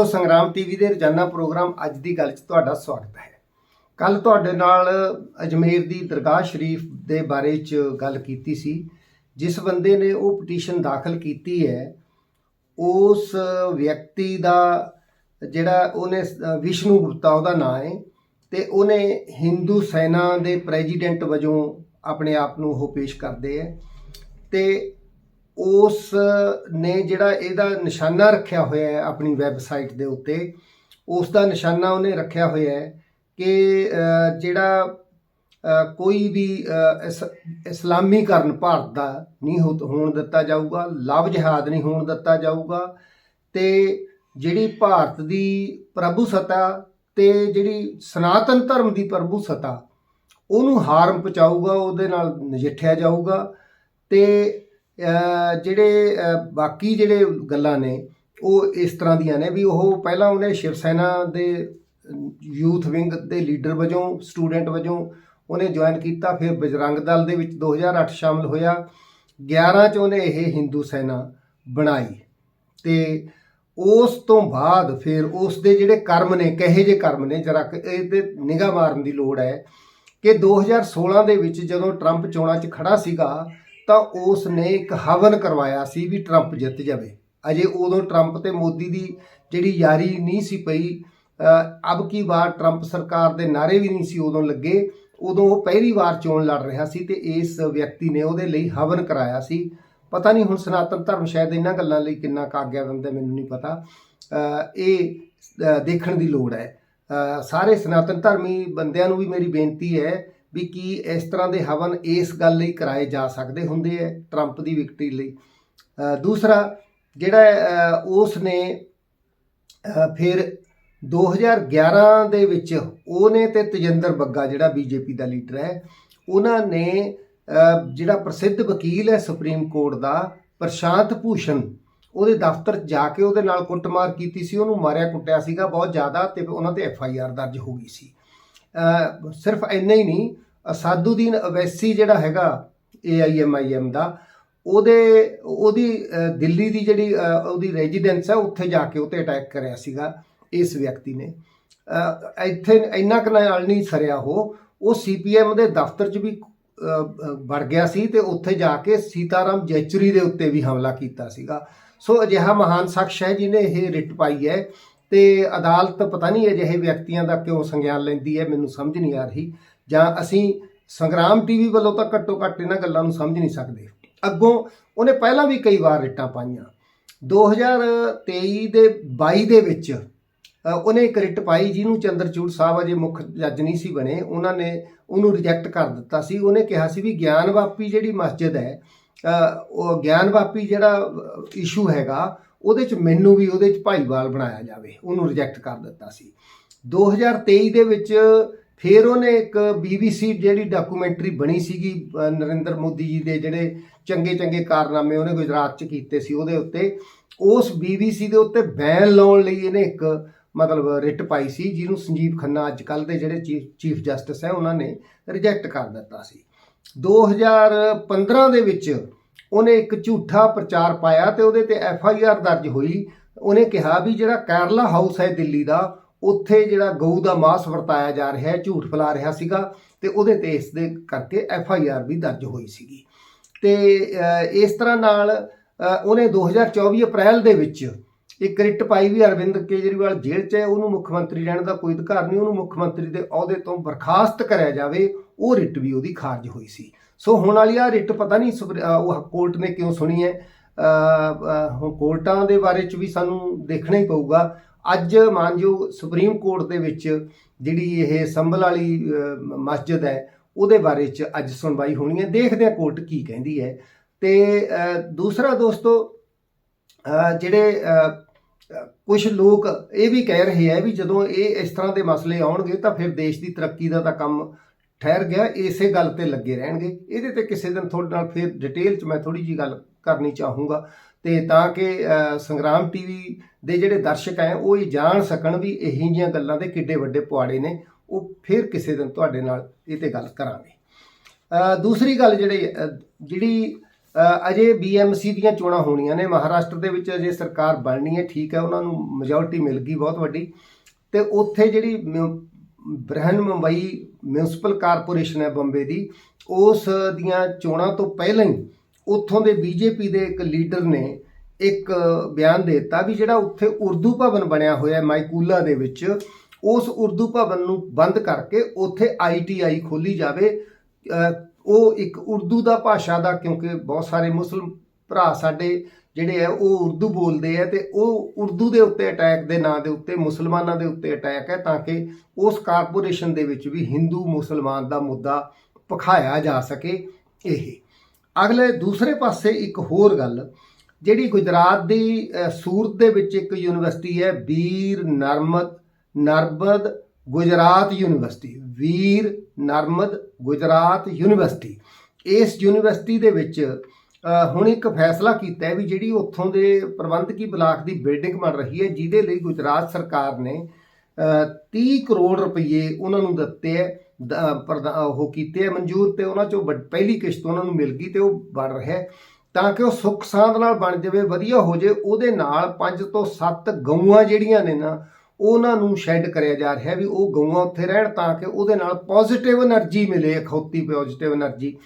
ਦੋਸਤੋ, ਸੰਗਰਾਮ ਟੀਵੀ ਦੇ ਰੋਜ਼ਾਨਾ ਪ੍ਰੋਗਰਾਮ ਅੱਜ ਦੀ ਗੱਲ 'ਚ ਤੁਹਾਡਾ ਸਵਾਗਤ ਹੈ। ਕੱਲ ਤੁਹਾਡੇ ਨਾਲ ਅਜਮੇਰ ਦੀ ਦਰਗਾਹ ਸ਼ਰੀਫ ਦੇ ਬਾਰੇ 'ਚ ਗੱਲ ਕੀਤੀ ਸੀ। ਜਿਸ ਬੰਦੇ ਨੇ ਉਹ ਪਟੀਸ਼ਨ ਦਾਖਲ ਕੀਤੀ ਹੈ, ਉਸ ਵਿਅਕਤੀ ਦਾ ਜਿਹੜਾ ਉਹਨੇ ਵਿਸ਼ਨੂੰ ਗੁਪਤਾ ਉਹਦਾ ਨਾਂ ਹੈ ਤੇ ਉਹਨੇ ਹਿੰਦੂ ਸੈਨਾ ਦੇ ਪ੍ਰੈਜ਼ੀਡੈਂਟ ਵਜੋਂ ਆਪਣੇ ਆਪ ਨੂੰ ਉਹ ਪੇਸ਼ ਕਰਦੇ ਹੈ। ਤੇ ਉਸ ਨੇ ਜਿਹੜਾ ਇਹਦਾ ਨਿਸ਼ਾਨਾ ਰੱਖਿਆ ਹੋਇਆ ਹੈ ਆਪਣੀ ਵੈਬਸਾਈਟ ਦੇ ਉੱਤੇ ਉਸ ਦਾ ਨਿਸ਼ਾਨਾ ਉਹਨੇ ਰੱਖਿਆ ਹੋਇਆ ਹੈ ਕਿ ਜਿਹੜਾ ਕੋਈ ਵੀ ਇਸ- ਇਸਲਾਮੀਕਰਨ ਭਾਰਤ ਦਾ ਨਹੀਂ ਹੋ- ਹੋਣ ਦਿੱਤਾ ਜਾਊਗਾ ਲਵ ਜਹਾਦ ਨਹੀਂ ਹੋਣ ਦਿੱਤਾ ਜਾਊਗਾ, ਤੇ ਜਿਹੜੀ ਭਾਰਤ ਦੀ ਪ੍ਰਭੂ ਸਤਾ ਤੇ ਜਿਹੜੀ ਸਨਾਤਨ ਧਰਮ ਦੀ ਪ੍ਰਭੂ ਸਤਾ, ਉਹਨੂੰ ਹਾਰਮ ਪਹੁੰਚਾਊਗਾ, ਉਹਦੇ ਨਾਲ ਨਜਿੱਠਿਆ ਜਾਊਗਾ ਤੇ ਜਿਹੜੇ ਬਾਕੀ ਜਿਹੜੇ ਗੱਲਾਂ ਨੇ, ਉਹ ਇਸ ਤਰ੍ਹਾਂ ਦੀਆਂ ਨੇ ਵੀ ਉਹ ਪਹਿਲਾਂ ਉਹਨੇ ਸ਼ਿਵ ਸੈਨਾ ਦੇ ਯੂਥ ਵਿੰਗ ਦੇ ਲੀਡਰ ਵਜੋਂ, ਸਟੂਡੈਂਟ ਵਜੋਂ ਉਹਨੇ ਜੁਆਇਨ ਕੀਤਾ। ਫਿਰ ਬਜਰੰਗ ਦਲ ਦੇ ਵਿੱਚ 2008 ਸ਼ਾਮਲ ਹੋਇਆ। 11 ਚ ਉਹਨੇ ਇਹ ਹਿੰਦੂ ਸੈਨਾ ਬਣਾਈ। ਤੇ ਉਸ ਤੋਂ ਬਾਅਦ ਫਿਰ ਉਸ ਦੇ ਜਿਹੜੇ ਕਰਮ ਨੇ, ਕਹੇ ਜੇ ਕਰਮ ਨੇ, ਜਰਾ ਇਹਦੇ ਨਿਗਾਹ ਮਾਰਨ ਦੀ ਲੋੜ ਹੈ ਕਿ 2016 ਦੇ ਵਿੱਚ ਜਦੋਂ ਟਰੰਪ ਚੋਣਾਂ 'ਚ ਖੜਾ ਸੀਗਾ ਤਾਂ ਉਸ ਨੇ ਇੱਕ ਹਵਨ ਕਰਵਾਇਆ ਸੀ ਵੀ ਟਰੰਪ ਜਿੱਤ ਜਾਵੇ। ਅਜੇ ਉਦੋਂ ਟਰੰਪ ਤੇ ਮੋਦੀ ਦੀ ਜਿਹੜੀ ਯਾਰੀ ਨਹੀਂ ਸੀ ਪਈ ਅਬ ਕੀ ਵਾਰ ਟਰੰਪ ਸਰਕਾਰ ਦੇ ਨਾਰੇ ਵੀ ਨਹੀਂ ਸੀ ਉਦੋਂ ਲੱਗੇ, ਉਦੋਂ ਉਹ ਪਹਿਲੀ ਵਾਰ ਚੋਣ ਲੜ ਰਿਹਾ ਸੀ ਤੇ ਇਸ ਵਿਅਕਤੀ ਨੇ ਉਹਦੇ ਲਈ ਹਵਨ ਕਰਾਇਆ ਸੀ। ਪਤਾ ਨਹੀਂ ਹੁਣ ਸਨਾਤਨ ਧਰਮ ਸ਼ਾਇਦ ਇਹਨਾਂ ਗੱਲਾਂ ਲਈ ਕਿੰਨਾ ਕਾਗਿਆ ਦਿੰਦਾ ਮੈਨੂੰ ਨਹੀਂ ਪਤਾ। ਇਹ ਦੇਖਣ ਦੀ ਲੋੜ ਹੈ। ਸਾਰੇ ਸਨਾਤਨ ਧਰਮੀ ਬੰਦਿਆਂ ਨੂੰ ਵੀ ਮੇਰੀ ਬੇਨਤੀ ਹੈ ਵੀ ਕੀ ਇਸ ਤਰ੍ਹਾਂ ਦੇ ਹਵਨ ਇਸ ਗੱਲ ਲਈ ਕਰਾਏ ਜਾ ਸਕਦੇ ਹੁੰਦੇ ਹੈ ਟਰੰਪ ਦੀ ਵਿਕਟਰੀ ਲਈ। ਦੂਸਰਾ ਜਿਹੜਾ ਉਸ ਨੇ ਅ, ਫਿਰ 2011 ਦੇ ਵਿੱਚ ਉਹਨੇ ਤੇ ਤਜਿੰਦਰ ਬੱਗਾ ਜਿਹੜਾ ਬੀਜੇਪੀ ਦਾ ਲੀਡਰ ਹੈ ਉਹਨਾਂ ਨੇ ਜਿਹੜਾ ਪ੍ਰਸਿੱਧ ਵਕੀਲ ਹੈ ਸੁਪਰੀਮ ਕੋਰਟ ਦਾ ਪ੍ਰਸ਼ਾਂਤ ਭੂਸ਼ਣ ਉਹਦੇ ਦਫ਼ਤਰ ਜਾ ਕੇ ਉਹਦੇ ਨਾਲ ਕੁੱਟਮਾਰ ਕੀਤੀ ਸੀ ਉਹਨੂੰ ਮਾਰਿਆ ਕੁੱਟਿਆ ਸੀਗਾ ਬਹੁਤ ਜ਼ਿਆਦਾ ਤੇ ਉਹਨਾਂ ਤੇ ਐਫ ਆਈ ਆਰ ਦਰਜ ਹੋ ਗਈ ਸੀ। ਸਿਰਫ ਇੰਨਾ ਹੀ ਨਹੀਂ, ਅਸਾਦੁਦੀਨ ਅਵੈਸੀ ਜਿਹੜਾ ਹੈਗਾ ਏ ਆਈ ਐਮ ਆਈ ਐਮ ਦਾ, ਉਹਦੇ, ਉਹਦੀ ਦਿੱਲੀ ਦੀ ਜਿਹੜੀ ਉਹਦੀ ਰੈਜ਼ੀਡੈਂਸ ਹੈ, ਉੱਥੇ ਜਾ ਕੇ ਉੱਤੇ ਅਟੈਕ ਕਰਿਆ ਸੀਗਾ ਇਸ ਵਿਅਕਤੀ ਨੇ। ਇੱਥੇ ਇੰਨਾ ਕੁ ਨਾਲ ਨਹੀਂ ਸਰਿਆ ਉਹ ਉਹ ਸੀਪੀਐਮ ਦੇ ਦਫ਼ਤਰ 'ਚ ਵੀ ਵੜ ਗਿਆ ਸੀ ਤੇ ਉੱਥੇ ਜਾ ਕੇ ਸੀਤਾਰਾਮ ਜੈਚੁਰੀ ਦੇ ਉੱਤੇ ਵੀ ਹਮਲਾ ਕੀਤਾ ਸੀਗਾ। ਸੋ ਅਜਿਹਾ ਮਹਾਨ ਸ਼ਖਸ ਹੈ ਜਿਨੇ ਇਹ ਰਿਟ ਪਾਈ ਹੈ। ਤੇ ਅਦਾਲਤ ਪਤਾ ਨਹੀਂ ਅਜਿਹੇ ਵਿਅਕਤੀਆਂ ਦਾ ਕਿਉਂ ਸੰਗਿਆਨ ਲੈਂਦੀ ਹੈ, ਮੈਨੂੰ ਸਮਝ ਨਹੀਂ ਆ ਰਹੀ। ਜਾਂ ਅਸੀਂ ਸੰਗਰਾਮ ਟੀਵੀ ਵੱਲੋਂ ਤਾਂ ਘੱਟੋ ਘੱਟ ਇਹਨਾਂ ਗੱਲਾਂ ਨੂੰ ਸਮਝ ਨਹੀਂ ਸਕਦੇ। ਅੱਗੋਂ ਉਹਨੇ ਪਹਿਲਾਂ ਵੀ ਕਈ ਵਾਰ ਰਿਟਾਂ ਪਾਈਆਂ। 2023 ਦੇ 22 ਦੇ ਵਿੱਚ ਉਹਨੇ ਇੱਕ ਰਿਟ ਪਾਈ ਜਿਹਨੂੰ ਚੰਦਰਚੂੜ ਸਾਹਿਬ ਅਜੇ ਮੁੱਖ ਜੱਜ ਨਹੀਂ ਸੀ ਬਣੇ। ਉਹਨਾਂ ਨੇ ਉਹਨੂੰ ਰਿਜੈਕਟ ਕਰ ਦਿੱਤਾ ਸੀ। ਉਹਨੇ ਕਿਹਾ ਸੀ ਵੀ ਗਿਆਨ ਵਾਪੀ ਜਿਹੜੀ ਮਸਜਿਦ ਹੈ ਉਹ ਗਿਆਨ ਵਾਪੀ ਜਿਹੜਾ ਇਸ਼ੂ ਹੈਗਾ ਉਹਦੇ ਚ ਮੈਨੂੰ ਵੀ ਉਹਦੇ ਚ ਭਾਈਵਾਲ ਬਣਾਇਆ ਜਾਵੇ, ਉਹਨੂੰ ਰਿਜੈਕਟ ਕਰ ਦਿੱਤਾ ਸੀ। 2023 ਦੇ ਵਿੱਚ ਫਿਰ ਉਹਨੇ ਇੱਕ BBC ਜਿਹੜੀ ਡਾਕੂਮੈਂਟਰੀ ਬਣੀ ਸੀਗੀ ਨਰਿੰਦਰ ਮੋਦੀ ਜੀ ਦੇ ਜਿਹੜੇ ਚੰਗੇ ਚੰਗੇ ਕਾਰਨਾਮੇ ਉਹਨੇ ਗੁਜਰਾਤ ਚ ਕੀਤੇ ਸੀ, ਉਹਦੇ ਉੱਤੇ। ਉਸ BBC ਦੇ ਉੱਤੇ ਬੈਨ ਲਾਉਣ ਲਈ ਇਹਨੇ ਇੱਕ ਮਤਲਬ ਰਿਟ ਪਾਈ ਸੀ, ਜਿਹਨੂੰ ਸੰਜੀਵ ਖੰਨਾ ਅੱਜ ਕੱਲ ਦੇ ਜਿਹੜੇ ਚੀਫ ਜਸਟਿਸ ਹੈ, ਉਹਨਾਂ ਨੇ ਰਿਜੈਕਟ ਕਰ ਦਿੱਤਾ ਸੀ। 2015 ਦੇ ਵਿੱਚ ਉਹਨੇ ਇੱਕ ਝੂਠਾ ਪ੍ਰਚਾਰ ਪਾਇਆ ਤੇ ਉਹਦੇ ਤੇ ਐਫ ਆਈ ਆਰ ਦਰਜ ਹੋਈ। ਉਹਨੇ ਕਿਹਾ ਵੀ ਜਿਹੜਾ ਕੈਰਲਾ ਹਾਊਸ ਹੈ ਦਿੱਲੀ ਦਾ ਉੱਥੇ ਜਿਹੜਾ ਗਊ ਦਾ ਮਾਸ ਵਰਤਾਇਆ ਜਾ ਰਿਹਾ ਹੈ ਝੂਠ ਫੈਲਾ ਰਿਹਾ ਸੀਗਾ ਤੇ ਉਹਦੇ ਤੇ ਇਸ ਦੇ ਕਰਕੇ ਐਫ ਆਈ ਆਰ ਵੀ ਦਰਜ ਹੋਈ ਸੀਗੀ। ਤੇ ਇਸ ਤਰ੍ਹਾਂ ਨਾਲ ਅ, ਉਹਨੇ 2024 ਅਪ੍ਰੈਲ ਦੇ ਵਿੱਚ ਇੱਕ ਰਿਟ ਪਾਈ ਵੀ ਅਰਵਿੰਦ ਕੇਜਰੀਵਾਲ ਜੇਲ੍ਹ 'ਚ ਹੈ ਉਹਨੂੰ ਮੁੱਖ ਮੰਤਰੀ ਰਹਿਣ ਦਾ ਕੋਈ ਅਧਿਕਾਰ ਨਹੀਂ ਉਹਨੂੰ ਮੁੱਖ ਮੰਤਰੀ ਦੇ ਅਹੁਦੇ ਤੋਂ ਬਰਖਾਸਤ ਕਰਿਆ ਜਾਵੇ ਉਹ ਰਿਟ ਵੀ ਉਹਦੀ ਖਾਰਜ ਹੋਈ ਸੀ। ਸੋ ਹੁਣ ਵਾਲੀ ਆ ਰਿਟ ਪਤਾ ਨਹੀਂ ਸੁਪਰ- ਉਹ ਕੋਰਟ ਨੇ ਕਿਉਂ ਸੁਣੀ ਹੈ? ਹੁਣ ਕੋਰਟਾਂ ਦੇ ਬਾਰੇ ਚ ਵੀ ਸਾਨੂੰ ਦੇਖਣਾ ਹੀ ਪਊਗਾ। ਅੱਜ ਮਾਨਯੋਗ ਸੁਪਰੀਮ ਕੋਰਟ ਦੇ ਵਿੱਚ ਜਿਹੜੀ ਇਹ ਸੰਭਲ ਵਾਲੀ ਮਸਜਿਦ ਹੈ, ਉਹਦੇ ਬਾਰੇ ਚ ਅੱਜ ਸੁਣਵਾਈ ਹੋਣੀ ਹੈ। ਦੇਖਦੇ ਹਾਂ ਕੋਰਟ ਕੀ ਕਹਿੰਦੀ ਹੈ। ਤੇ ਦੂਸਰਾ ਦੋਸਤੋ ਜਿਹੜੇ ਕੁਝ ਲੋਕ ਇਹ ਵੀ ਕਹਿ ਰਹੇ ਹੈ ਵੀ ਜਦੋਂ ਇਹ ਇਸ ਤਰ੍ਹਾਂ ਦੇ ਮਸਲੇ ਆਉਣਗੇ ਤਾਂ ਫਿਰ ਦੇਸ਼ ਦੀ ਤਰੱਕੀ ਦਾ ਤਾਂ ਕੰਮ ਠਹਿਰ ਗਿਆ ਇਸੇ ਗੱਲ ਤੇ ਲੱਗੇ ਰਹਿਣਗੇ। ਇਹਦੇ ਤੇ ਕਿਸੇ ਦਿਨ ਤੁਹਾਡੇ ਨਾਲ ਫਿਰ ਡਿਟੇਲ ਚ ਮੈਂ ਥੋੜੀ ਜੀ ਗੱਲ ਕਰਨੀ ਚਾਹੂੰਗਾ। ਤੇ ਤਾਂ ਕਿ ਅ, ਸੰਗਰਾਮ ਟੀਵੀ ਦੇ ਜਿਹੜੇ ਦਰਸ਼ਕ ਹੈ ਉਹ ਇਹ ਜਾਣ ਸਕਣ ਵੀ ਇਹੀ ਜੀਆਂ ਗੱਲਾਂ ਦੇ ਕਿੱਡੇ ਵੱਡੇ ਪੁਆੜੇ ਨੇ। ਉਹ ਫਿਰ ਕਿਸੇ ਦਿਨ ਤੁਹਾਡੇ ਨਾਲ ਇਹ ਤੇ ਗੱਲ ਕਰਾਂਗੇ। ਦੂਸਰੀ ਗੱਲ ਜਿਹੜੀ ਅ, ਜਿਹੜੀ ਅ, ਅਜੇ ਬੀਐਮਸੀ ਦੀਆਂ ਚੋਣਾਂ ਹੋਣੀਆਂ ਨੇ ਮਹਾਰਾਸ਼ਟਰ ਦੇ ਵਿੱਚ ਅਜੇ ਸਰਕਾਰ ਬਣਨੀ ਹੈ ਠੀਕ ਹੈ ਉਹਨਾਂ ਨੂੰ ਮੈਜੋਰਟੀ ਮਿਲ ਗਈ ਬਹੁਤ ਵੱਡੀ। ਤੇ ਉੱਥੇ ਜਿਹੜੀ ਮਿਊ- ਬ੍ਰਹਨ ਮੁੰਬਈ ਮਿਊਨਿਸਪਲ ਕਾਰਪੋਰੇਸ਼ਨ ਹੈ ਬੰਬੇ ਦੀ, ਉਸ ਦੀਆਂ ਚੋਣਾਂ ਤੋਂ ਪਹਿਲਾਂ ਹੀ ਉੱਥੋਂ ਦੇ ਬੀਜੇਪੀ ਦੇ ਇੱਕ ਲੀਡਰ ਨੇ ਇੱਕ ਬਿਆਨ ਦੇ ਦਿੱਤਾ ਵੀ ਜਿਹੜਾ ਉੱਥੇ ਉਰਦੂ ਭਵਨ ਬਣਿਆ ਹੋਇਆ ਹੈ ਮਾਈਕੂਲਾ ਦੇ ਵਿੱਚ, ਉਸ ਉਰਦੂ ਭਵਨ ਨੂੰ ਬੰਦ ਕਰਕੇ ਉੱਥੇ ਆਈਟੀਆਈ ਖੋਲੀ ਜਾਵੇ। ਉਹ ਇੱਕ ਉਰਦੂ ਦਾ ਭਾਸ਼ਾ ਦਾ ਕਿਉਂਕਿ ਬਹੁਤ ਸਾਰੇ ਮੁਸਲਮ ਭਰਾ ਸਾਡੇ ਜਿਹੜੇ ਆ, ਉਹ ਉਰਦੂ ਬੋਲਦੇ ਆ ਤੇ ਉਹ ਉਰਦੂ ਦੇ ਉੱਤੇ ਅਟੈਕ ਦੇ ਨਾਂ ਦੇ ਉੱਤੇ, ਮੁਸਲਮਾਨਾਂ ਦੇ ਉੱਤੇ ਅਟੈਕ ਹੈ ਤਾਂ ਕਿ ਉਸ ਕਾਰਪੋਰੇਸ਼ਨ ਦੇ ਵਿੱਚ ਵੀ ਹਿੰਦੂ ਮੁਸਲਮਾਨ ਦਾ ਮੁੱਦਾ ਪਖਾਇਆ ਜਾ ਸਕੇ ਇਹ। ਅਗਲੇ ਦੂਸਰੇ ਪਾਸੇ ਇੱਕ ਹੋਰ ਗੱਲ, ਜਿਹੜੀ ਗੁਜਰਾਤ ਦੀ ਸੂਰਤ ਦੇ ਵਿੱਚ ਇੱਕ ਯੂਨੀਵਰਸਿਟੀ ਹੈ, ਵੀਰ ਨਰਮਦ, ਨਰਬਦ ਗੁਜਰਾਤ ਯੂਨੀਵਰਸਿਟੀ, ਵੀਰ ਨਰਮਦ ਗੁਜਰਾਤ ਯੂਨੀਵਰਸਿਟੀ। ਇਸ ਯੂਨੀਵਰਸਿਟੀ ਦੇ ਵਿੱਚ ਹੁਣ ਇੱਕ ਫੈਸਲਾ ਕੀਤਾ ਹੈ ਵੀ ਜਿਹੜੀ ਉੱਥੋਂ ਦੇ ਪ੍ਰਬੰਧਕੀ ਬਲਾਕ ਦੀ ਬਿਲਡਿੰਗ ਬਣ ਰਹੀ ਹੈ, ਜਿਹਦੇ ਲਈ ਗੁਜਰਾਤ ਸਰਕਾਰ ਨੇ 30 ਕਰੋੜ ਰੁਪਏ ਉਹਨਾਂ ਨੂੰ ਦਿੱਤੇ ਹੈ ਉਹ ਕੀਤੇ ਹੈ ਮਨਜ਼ੂਰ ਤੇ ਉਹਨਾਂ ਚੋਂ ਪਹਿਲੀ ਕਿਸ਼ਤ ਉਹਨਾਂ ਨੂੰ ਮਿਲ ਗਈ ਤੇ ਉਹ ਬਣ ਰਿਹਾ ਹੈ। ਤਾਂ ਕਿ ਉਹ ਸੁੱਖ ਸਾਂਦ ਨਾਲ ਬਣ ਜਾਵੇ, ਵਧੀਆ ਹੋ ਜਾਵੇ, ਉਹਦੇ ਨਾਲ 5 ਤੋਂ 7 ਗਊਆਂ ਜਿਹੜੀਆਂ ਨੇ ਨਾ, ਉਹਨਾਂ ਨੂੰ ਸ਼ੈੱਡ ਕਰਿਆ ਜਾ ਰਿਹਾ ਵੀ ਉਹ ਗਊਆਂ ਉੱਥੇ ਰਹਿਣ ਤਾਂ ਕਿ ਉਹਦੇ ਨਾਲ ਪੋਜ਼ਿਟਿਵ એનર્ਜੀ ਮਿਲੇ, ਅਖੌਤੀ ਪੋਜ਼ਿਟਿਵ એનર્ਜੀ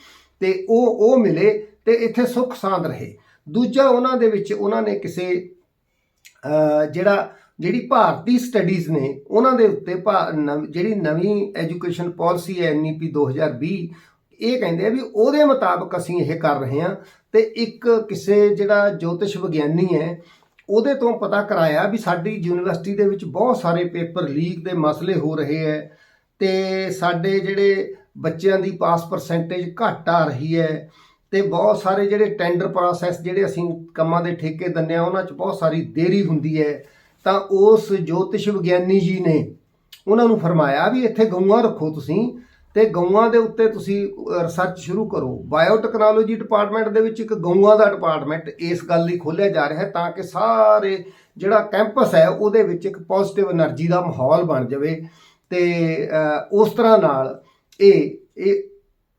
ਤੇ ਉਹ ਉਹ ਮਿਲੇ। ਤੇ ਇੱਥੇ ਸੁੱਖ ਸਾਂਦ ਰਹੇ। ਦੂਜਾ ਉਹਨਾਂ ਦੇ ਵਿੱਚ ਉਹਨਾਂ ਨੇ ਕਿਸੇ ਜਿਹੜਾ, ਜਿਹੜੀ ਭਾਰਤੀ ਸਟੱਡੀਜ਼ ਨੇ, ਉਹਨਾਂ ਦੇ ਉੱਤੇ ਭਾ- ਨਵ- ਜਿਹੜੀ ਨਵੀਂ ਐਜੂਕੇਸ਼ਨ ਪਾਲਿਸੀ ਹੈ ਐਨਈਪੀ 2020 ਇਹ ਕਹਿੰਦੇ ਆ ਵੀ ਉਹਦੇ ਮੁਤਾਬਕ ਅਸੀਂ ਇਹ ਕਰ ਰਹੇ ਹਾਂ ਤੇ ਇੱਕ ਕਿਸੇ ਜਿਹੜਾ ਜੋਤਿਸ਼ ਵਿਗਿਆਨੀ ਹੈ, ਉਹਦੇ ਤੋਂ ਪਤਾ ਕਰਾਇਆ ਵੀ ਸਾਡੀ ਯੂਨੀਵਰਸਿਟੀ ਦੇ ਵਿੱਚ ਬਹੁਤ ਸਾਰੇ ਪੇਪਰ ਲੀਕ ਦੇ ਮਸਲੇ ਹੋ ਰਹੇ ਹੈ ਤੇ ਸਾਡੇ ਜਿਹੜੇ ਬੱਚਿਆਂ ਦੀ ਪਾਸ ਪਰਸੈਂਟੇਜ ਘੱਟ ਆ ਰਹੀ ਹੈ। ਤੇ ਬਹੁਤ ਸਾਰੇ ਜਿਹੜੇ ਟੈਂਡਰ ਪ੍ਰੋਸੈਸ ਜਿਹੜੇ ਅਸੀਂ ਕੰਮਾਂ ਦੇ ਠੇਕੇ ਦੰਨੇ ਆ ਉਹਨਾਂ 'ਚ ਬਹੁਤ ਸਾਰੀ ਦੇਰੀ ਹੁੰਦੀ ਹੈ। ਤਾਂ ਉਸ ਜੋਤਿਸ਼ ਵਿਗਿਆਨੀ ਜੀ ਨੇ ਉਹਨਾਂ ਨੂੰ ਫਰਮਾਇਆ ਵੀ ਇੱਥੇ ਗਊਆਂ ਰੱਖੋ ਤੁਸੀਂ ਤੇ ਗਊਆਂ ਦੇ ਉੱਤੇ ਤੁਸੀਂ ਰਿਸਰਚ ਸ਼ੁਰੂ ਕਰੋ। ਬਾਇਓਟੈਕਨੋਲੋਜੀ ਡਿਪਾਰਟਮੈਂਟ ਦੇ ਵਿੱਚ ਇੱਕ ਗਊਆਂ ਦਾ ਡਿਪਾਰਟਮੈਂਟ ਇਸ ਗੱਲ ਲਈ ਖੋਲ੍ਹਿਆ ਜਾ ਰਿਹਾ ਤਾਂ ਕਿ ਸਾਰੇ ਜਿਹੜਾ ਕੈਂਪਸ ਹੈ, ਉਹਦੇ ਵਿੱਚ ਇੱਕ ਪੋਜ਼ਿਟਿਵ એનર્ਜੀ ਦਾ ਮਾਹੌਲ ਬਣ ਜਾਵੇ ਤੇ ਉਸ ਤਰ੍ਹਾਂ ਨਾਲ ਇਹ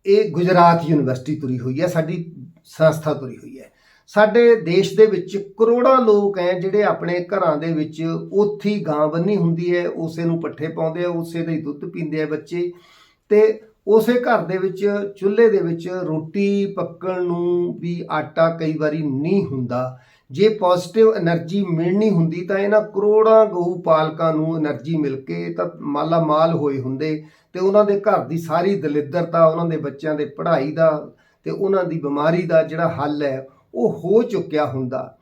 ਇਹ ਗੁਜਰਾਤ ਯੂਨੀਵਰਸਿਟੀ ਤੁਰੀ ਹੋਈ ਹੈ, ਸਾਡੀ ਸੰਸਥਾ ਤੁਰੀ ਹੋਈ ਹੈ। ਸਾਡੇ ਦੇਸ਼ ਦੇ ਵਿੱਚ ਕਰੋੜਾਂ ਲੋਕ ਹੈ ਜਿਹੜੇ ਆਪਣੇ ਘਰਾਂ ਦੇ ਵਿੱਚ ਉੱਥੇ ਗਾਂ ਬੰਨੀ ਹੁੰਦੀ ਹੈ, ਉਸੇ ਨੂੰ ਪੱਠੇ ਪਾਉਂਦੇ ਆ, ਉਸੇ ਦਾ ਹੀ ਦੁੱਧ ਪੀਂਦੇ ਆ ਬੱਚੇ। ਤੇ ਉਸੇ ਘਰ ਦੇ ਵਿੱਚ, ਚੁੱਲ੍ਹੇ ਦੇ ਵਿੱਚ ਰੋਟੀ ਪੱਕਣ ਨੂੰ ਵੀ ਆਟਾ ਕਈ ਵਾਰੀ ਨਹੀਂ ਹੁੰਦਾ। ਜੇ ਪੋਜ਼ਿਟਿਵ એનર્ਜੀ ਮਿਲਣੀ ਹੁੰਦੀ ਤਾਂ ਇਹਨਾਂ ਕਰੋੜਾਂ ਗਊ ਪਾਲਕਾਂ ਨੂੰ એનર્ਜੀ ਮਿਲ ਕੇ ਤਾਂ ਮਾਲਾ ਮਾਲ ਹੋਏ ਹੁੰਦੇ ਤੇ ਉਹਨਾਂ ਦੇ ਘਰ ਦੀ ਸਾਰੀ ਦਲਿੱਦਰਤਾ ਉਹਨਾਂ ਦੇ ਬੱਚਿਆਂ ਦੇ ਪੜ੍ਹਾਈ ਦਾ ਤੇ ਉਹਨਾਂ ਦੀ ਬਿਮਾਰੀ ਦਾ ਜਿਹੜਾ ਹੱਲ ਹੈ, ਉਹ ਹੋ ਚੁੱਕਿਆ ਹੁੰਦਾ।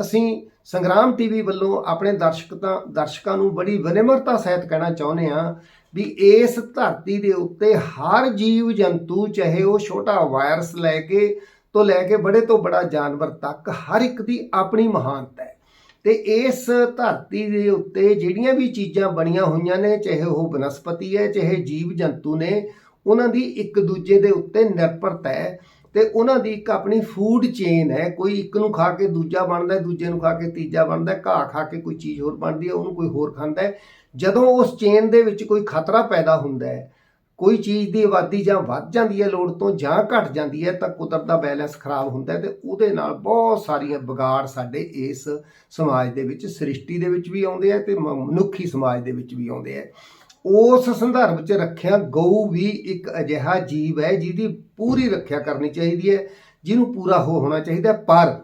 ਅਸੀਂ ਸੰਗਰਾਮ ਟੀਵੀ ਵੱਲੋਂ ਆਪਣੇ ਦਰਸ਼ਕਾਂ ਦਰਸ਼ਕਾਂ ਨੂੰ ਬੜੀ ਵਿਨਮਰਤਾ ਸਹਿਤ ਕਹਿਣਾ ਚਾਹੁੰਦੇ ਆ ਵੀ ਇਸ ਧਰਤੀ ਦੇ ਉੱਤੇ ਹਰ ਜੀਵ ਜੰਤੂ ਚਾਹੇ ਉਹ ਛੋਟਾ ਵਾਇਰਸ ਲੈ ਕੇ ਤੋਂ ਲੈ ਕੇ ਬੜੇ ਤੋਂ ਬੜਾ ਜਾਨਵਰ ਤੱਕ ਹਰ ਇੱਕ ਦੀ ਆਪਣੀ ਮਹਾਨਤਾ ਹੈ। ਤੇ ਇਸ ਧਰਤੀ ਦੇ ਉੱਤੇ ਜਿਹੜੀਆਂ ਵੀ ਚੀਜ਼ਾਂ ਬਣੀਆਂ ਹੋਈਆਂ ਨੇ, ਚਾਹੇ ਉਹ ਬਨਸਪਤੀ ਹੈ, ਚਾਹੇ ਜੀਵ ਜੰਤੂ ਨੇ, ਉਹਨਾਂ ਦੀ ਇੱਕ ਦੂਜੇ ਦੇ ਉੱਤੇ ਨਿਰਭਰਤਾ ਹੈ। ਤੇ ਉਹਨਾਂ ਦੀ ਇੱਕ ਆਪਣੀ ਫੂਡ ਚੇਨ ਹੈ। ਕੋਈ ਇੱਕ ਨੂੰ ਖਾ ਕੇ ਦੂਜਾ ਬਣਦਾ ਦੂਜੇ ਨੂੰ ਖਾ ਕੇ ਤੀਜਾ ਬਣਦਾ ਘਾਹ ਖਾ ਕੇ ਕੋਈ ਚੀਜ਼ ਹੋਰ ਬਣਦੀ ਹੈ, ਉਹਨੂੰ ਕੋਈ ਹੋਰ ਖਾਂਦਾ ਹੈ। ਜਦੋਂ ਉਸ ਚੇਨ ਦੇ ਵਿੱਚ ਕੋਈ ਖਤਰਾ ਪੈਦਾ ਹੁੰਦਾ ਹੈ ਕੋਈ ਚੀਜ਼ ਦੀ ਆਬਾਦੀ ਜਾਂ ਵੱਧ ਜਾਂਦੀ ਹੈ ਲੋੜ ਤੋਂ ਜਾਂ ਘਟ ਜਾਂਦੀ ਹੈ ਤਾਂ ਕੁਦਰਤ ਦਾ ਬੈਲੈਂਸ ਖਰਾਬ ਹੁੰਦਾ ਹੈ ਤੇ ਉਹਦੇ ਨਾਲ ਬਹੁਤ ਸਾਰੀਆਂ ਵਿਗਾੜ ਸਾਡੇ ਇਸ ਸਮਾਜ ਦੇ ਵਿੱਚ, ਸ੍ਰਿਸ਼ਟੀ ਦੇ ਵਿੱਚ ਵੀ ਆਉਂਦੇ ਆ ਤੇ ਮ- ਮਨੁੱਖੀ ਸਮਾਜ ਦੇ ਵਿੱਚ ਵੀ ਆਉਂਦੇ ਆ। ਉਸ ਸੰਦਰਭ 'ਚ ਰੱਖਿਆ ਗਊ ਵੀ ਇੱਕ ਅਜਿਹਾ ਜੀਵ ਹੈ ਜਿਹਦੀ ਪੂਰੀ ਰੱਖਿਆ ਕਰਨੀ ਚਾਹੀਦੀ ਹੈ, ਜਿਹਨੂੰ ਪੂਰਾ ਹੋ ਹੋਣਾ ਚਾਹੀਦਾ ਪਰ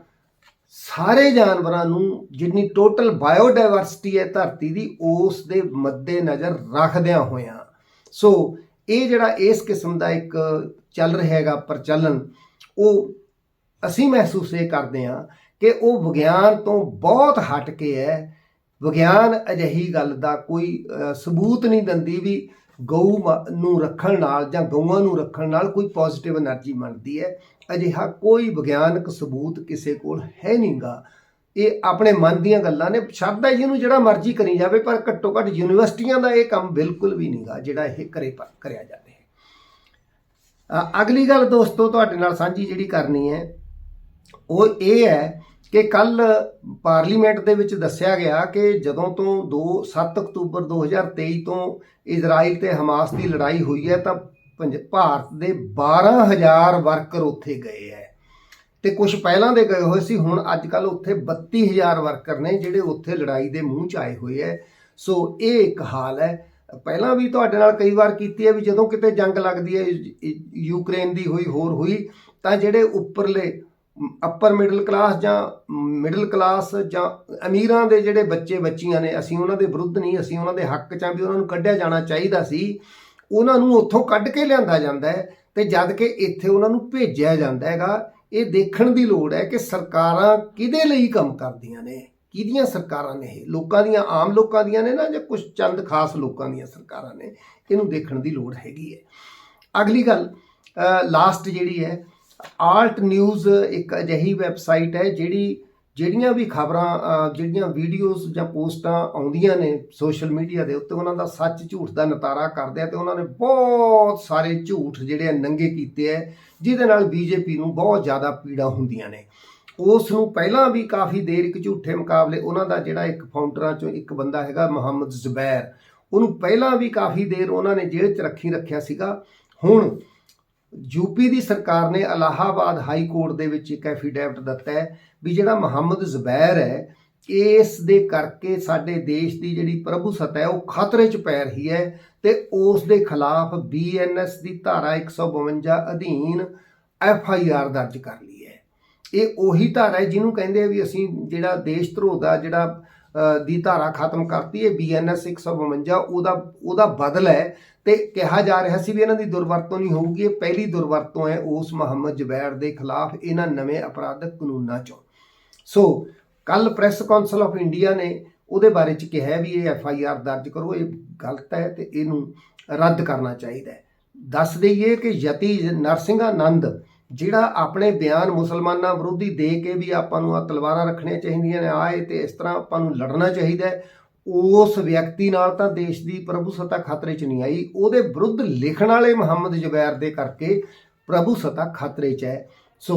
ਸਾਰੇ ਜਾਨਵਰਾਂ ਨੂੰ ਜਿੰਨੀ ਟੋਟਲ ਬਾਇਓਡਾਇਵਰਸਿਟੀ ਹੈ ਧਰਤੀ ਦੀ, ਉਸ ਦੇ ਮੱਦੇ ਨਜ਼ਰ ਰੱਖਦਿਆਂ ਹੋਇਆਂ। ਸੋ ਇਹ ਜਿਹੜਾ ਇਸ ਕਿਸਮ ਦਾ ਇੱਕ ਚੱਲ ਰਿਹਾ ਹੈਗਾ ਪ੍ਰਚਲਨ, ਉਹ ਅਸੀਂ ਮਹਿਸੂਸ ਇਹ ਕਰਦੇ ਹਾਂ ਕਿ ਉਹ ਵਿਗਿਆਨ ਤੋਂ ਬਹੁਤ ਹਟ ਕੇ ਹੈ। ਵਿਗਿਆਨ ਅਜਿਹੀ ਗੱਲ ਦਾ ਕੋਈ ਸਬੂਤ ਨਹੀਂ ਦਿੰਦੀ ਵੀ ਗਊ ਨੂੰ ਰੱਖਣ ਨਾਲ ਜਾਂ ਗਊਆਂ ਨੂੰ ਰੱਖਣ ਨਾਲ ਕੋਈ ਪੋਜ਼ਿਟਿਵ એનર્ਜੀ ਮਿਲਦੀ ਹੈ। ਅਜਿਹਾ ਕੋਈ ਵਿਗਿਆਨਕ ਸਬੂਤ ਕਿਸੇ ਕੋਲ ਹੈ ਨਹੀਂਗਾ ਇਹ ਆਪਣੇ ਮਨ ਦੀਆਂ ਗੱਲਾਂ ਨੇ, ਸ਼ਰਧਾ ਜਿਹਨੂੰ ਜਿਹੜਾ ਮਰਜ਼ੀ ਕਰੀ ਜਾਵੇ, ਪਰ ਘੱਟੋ ਘੱਟ ਯੂਨੀਵਰਸਿਟੀਆਂ ਦਾ ਇਹ ਕੰਮ ਬਿਲਕੁਲ ਵੀ ਨਹੀਂਗਾ ਜਿਹੜਾ ਇਹ ਕਰੇ ਪ- ਕਰਿਆ ਜਾਵੇ ਅਗਲੀ ਗੱਲ ਦੋਸਤੋ, ਤੁਹਾਡੇ ਨਾਲ ਸਾਂਝੀ ਜਿਹੜੀ ਕਰਨੀ ਹੈ, ਉਹ ਇਹ ਹੈ ਕਿ ਕੱਲ ਪਾਰਲੀਮੈਂਟ ਦੇ ਵਿੱਚ ਦੱਸਿਆ ਗਿਆ ਕਿ ਜਦੋਂ ਤੋਂ 2 7 ਅਕਤੂਬਰ 2023 ਤੋਂ ਇਜ਼ਰਾਈਲ ਤੇ ਹਮਾਸ ਦੀ ਲੜਾਈ ਹੋਈ ਹੈ, ਤਾਂ ਪੰਜ- ਭਾਰਤ ਦੇ 12000 ਵਰਕਰ ਉੱਥੇ ਗਏ ਹੈ। ਤੇ ਕੁਝ ਪਹਿਲਾਂ ਦੇ ਗਏ ਹੋਏ ਸੀ, ਹੁਣ ਅੱਜ ਕੱਲ ਉੱਥੇ 32000 ਵਰਕਰ ਨੇ ਜਿਹੜੇ ਉੱਥੇ ਲੜਾਈ ਦੇ ਮੂੰਹ ਚ ਆਏ ਹੋਏ ਐ। ਸੋ ਇਹ ਇੱਕ ਹਾਲ ਹੈ ਪਹਿਲਾਂ ਵੀ ਤੁਹਾਡੇ ਨਾਲ ਕਈ ਵਾਰ ਕੀਤੀ ਹੈ ਵੀ ਜਦੋਂ ਕਿਤੇ ਜੰਗ ਲੱਗਦੀ ਹੈ ਯੂਕਰੇਨ ਦੀ ਹੋਈ, ਹੋਰ ਹੋਈ, ਤਾਂ ਜਿਹੜੇ ਉੱਪਰਲੇ ਅੱਪਰ ਮਿਡਲ ਕਲਾਸ ਜਾਂ ਮਿਡਲ ਕਲਾਸ ਜਾਂ ਅਮੀਰਾਂ ਦੇ ਜਿਹੜੇ ਬੱਚੇ ਬੱਚੀਆਂ ਨੇ, ਅਸੀਂ ਉਹਨਾਂ ਦੇ ਵਿਰੁੱਧ ਨਹੀਂ, ਅਸੀਂ ਉਹਨਾਂ ਦੇ ਹੱਕ 'ਚ ਆ ਵੀ ਉਹਨਾਂ ਨੂੰ ਕੱਢਿਆ ਜਾਣਾ ਚਾਹੀਦਾ ਸੀ। ਉਹਨਾਂ ਨੂੰ ਉੱਥੋਂ ਕੱਢ ਕੇ ਲਿਆਂਦਾ ਜਾਂਦਾ ਹੈ ਤੇ ਜਦ ਕਿ ਇੱਥੇ ਉਹਨਾਂ ਨੂੰ ਭੇਜਿਆ ਜਾਂਦਾ ਹੈਗਾ। ਇਹ ਦੇਖਣ ਦੀ ਲੋੜ ਹੈ ਕਿ ਸਰਕਾਰਾਂ ਕਿਹਦੇ ਲਈ ਕੰਮ ਕਰਦੀਆਂ ਨੇ, ਕਿਹਦੀਆਂ ਸਰਕਾਰਾਂ ਨੇ ਇਹ? ਲੋਕਾਂ ਦੀਆਂ, ਆਮ ਲੋਕਾਂ ਦੀਆਂ ਨੇ ਨਾ ਜਾਂ ਕੁਝ ਚੰਦ ਖਾਸ ਲੋਕਾਂ ਦੀਆਂ ਸਰਕਾਰਾਂ ਨੇ? ਇਹਨੂੰ ਦੇਖਣ ਦੀ ਲੋੜ ਹੈਗੀ ਹੈ। ਅਗਲੀ ਗੱਲ ਲਾਸਟ ਜਿਹੜੀ ਹੈ ਆਲਟ ਨਿਊਜ਼ ਇੱਕ ਅਜਿਹੀ ਵੈਬਸਾਈਟ ਹੈ ਜਿਹੜੀ ਜਿਹੜੀਆਂ ਵੀ ਖਬਰਾਂ ਜਿਹੜੀਆਂ ਵੀਡੀਓਜ਼ ਜਾਂ ਪੋਸਟਾਂ ਆਉਂਦੀਆਂ ਨੇ ਸੋਸ਼ਲ ਮੀਡੀਆ ਦੇ ਉੱਤੇ, ਉਹਨਾਂ ਦਾ ਸੱਚ ਝੂਠ ਦਾ ਨਤਾਰਾ ਕਰਦੇ ਆ ਤੇ ਉਹਨਾਂ ਨੇ ਬਹੁਤ ਸਾਰੇ ਝੂਠ ਜਿਹੜੇ ਨੰਗੇ ਕੀਤੇ ਆ ਜਿਹਦੇ ਨਾਲ ਬੀਜੇਪੀ ਨੂੰ ਬਹੁਤ ਜ਼ਿਆਦਾ ਪੀੜਾ ਹੁੰਦੀਆਂ ਨੇ। ਉਸ ਨੂੰ ਪਹਿਲਾਂ ਵੀ ਕਾਫੀ ਦੇਰ ਇੱਕ ਝੂਠੇ ਮੁਕਾਬਲੇ, ਉਹਨਾਂ ਦਾ ਜਿਹੜਾ ਇੱਕ ਫਾਊਂਡਰਾਂ ਚੋਂ ਇੱਕ ਬੰਦਾ ਹੈਗਾ ਮੁਹੰਮਦ ਜ਼ੁਬੈਰ, ਉਹਨੂੰ ਪਹਿਲਾਂ ਵੀ ਕਾਫੀ ਦੇਰ ਉਹਨਾਂ ਨੇ ਜੇਲ੍ਹ 'ਚ ਰੱਖੀ ਰੱਖਿਆ ਸੀਗਾ। ਹੁਣ ਯੂਪੀ ਦੀ ਸਰਕਾਰ ਨੇ ਅਲਾਹਾਬਾਦ ਹਾਈ ਕੋਰਟ ਦੇ ਵਿੱਚ ਇੱਕ ਐਫੀਡੈਵਿਟ ਦਿੱਤਾ ਹੈ ਵੀ ਜਿਹੜਾ ਮੁਹੰਮਦ ਜ਼ੁਬੈਰ ਹੈ ਇਸ ਦੇ ਕਰਕੇ ਸਾਡੇ ਦੇਸ਼ ਦੀ ਜਿਹੜੀ ਪ੍ਰਭੂ ਸੱਤਾ ਹੈ, ਉਹ ਖਤਰੇ 'ਚ ਪੈ ਰਹੀ ਹੈ ਤੇ ਉਸ ਦੇ ਖਿਲਾਫ ਬੀਐਨਐਸ ਦੀ ਧਾਰਾ 152 ਅਧੀਨ ਐਫ ਆਈ ਆਰ ਦਰਜ ਕਰ ਲਈ ਹੈ। ਇਹ ਉਹੀ ਧਾਰਾ ਹੈ ਜਿਹਨੂੰ ਕਹਿੰਦੇ ਆ ਵੀ ਅਸੀਂ ਜਿਹੜਾ ਦੇਸ਼ ਧਰੋਹ ਦਾ ਜਿਹੜਾ ਦੀ ਧਾਰਾ ਖਤਮ ਕਰਤੀ ਹੈ ਬੀਐਨਐਸ 152 ਉਹਦਾ ਉਹਦਾ ਬਦਲ ਹੈ ਤੇ ਕਿਹਾ ਜਾ ਰਿਹਾ ਸੀ ਵੀ ਇਹਨਾਂ ਦੀ ਦੁਰਵਰਤੋਂ ਨਹੀਂ ਹੋਊਗੀ, ਇਹ ਪਹਿਲੀ ਦੁਰਵਰਤੋਂ ਹੈ ਉਸ ਮੁਹੰਮਦ ਜਬੈਰ ਦੇ ਖਿਲਾਫ ਇਹਨਾਂ ਨਵੇਂ ਅਪਰਾਧਕ ਕਾਨੂੰਨਾਂ ਚੋਂ। ਸੋ ਕੱਲ ਪ੍ਰੈਸ ਕਾਉਂਸਲ ਆਫ ਇੰਡੀਆ ਨੇ ਉਹਦੇ ਬਾਰੇ ਚ ਕਿਹਾ ਵੀ ਇਹ ਐਫ ਆਈ ਆਰ ਦਰਜ ਕਰੋ, ਇਹ ਗਲਤ ਹੈ ਤੇ ਇਹਨੂੰ ਰੱਦ ਕਰਨਾ ਚਾਹੀਦਾ ਹੈ। ਦੱਸ ਦਈਏ ਕਿ ਯਤੀ ਨਰਸਿੰਘ ਆਨੰਦ ਜਿਹੜਾ ਆਪਣੇ ਬਿਆਨ ਮੁਸਲਮਾਨਾਂ ਵਿਰੋਧੀ ਦੇ ਕੇ ਵੀ ਆਪਾਂ ਨੂੰ ਆ ਤਲਵਾਰਾਂ ਰੱਖਣੀਆਂ ਚਾਹੀਦੀਆਂ ਨੇ ਆਏ ਤੇ ਇਸ ਤਰ੍ਹਾਂ ਆਪਾਂ ਨੂੰ ਲੜਨਾ ਚਾਹੀਦਾ ਹੈ, ਉਸ ਵਿਅਕਤੀ ਨਾਲ ਤਾਂ ਦੇਸ਼ ਦੀ ਪ੍ਰਭੂਸੱਤਾ ਖਤਰੇ 'ਚ ਨਹੀਂ ਆਈ। ਉਹਦੇ ਵਿਰੁੱਧ ਲਿਖਣ ਵਾਲੇ ਮੁਹੰਮਦ ਜਬੈਰ ਦੇ ਕਰਕੇ ਪ੍ਰਭੂ ਸੱਤਾ ਖਤਰੇ 'ਚ ਹੈ। ਸੋ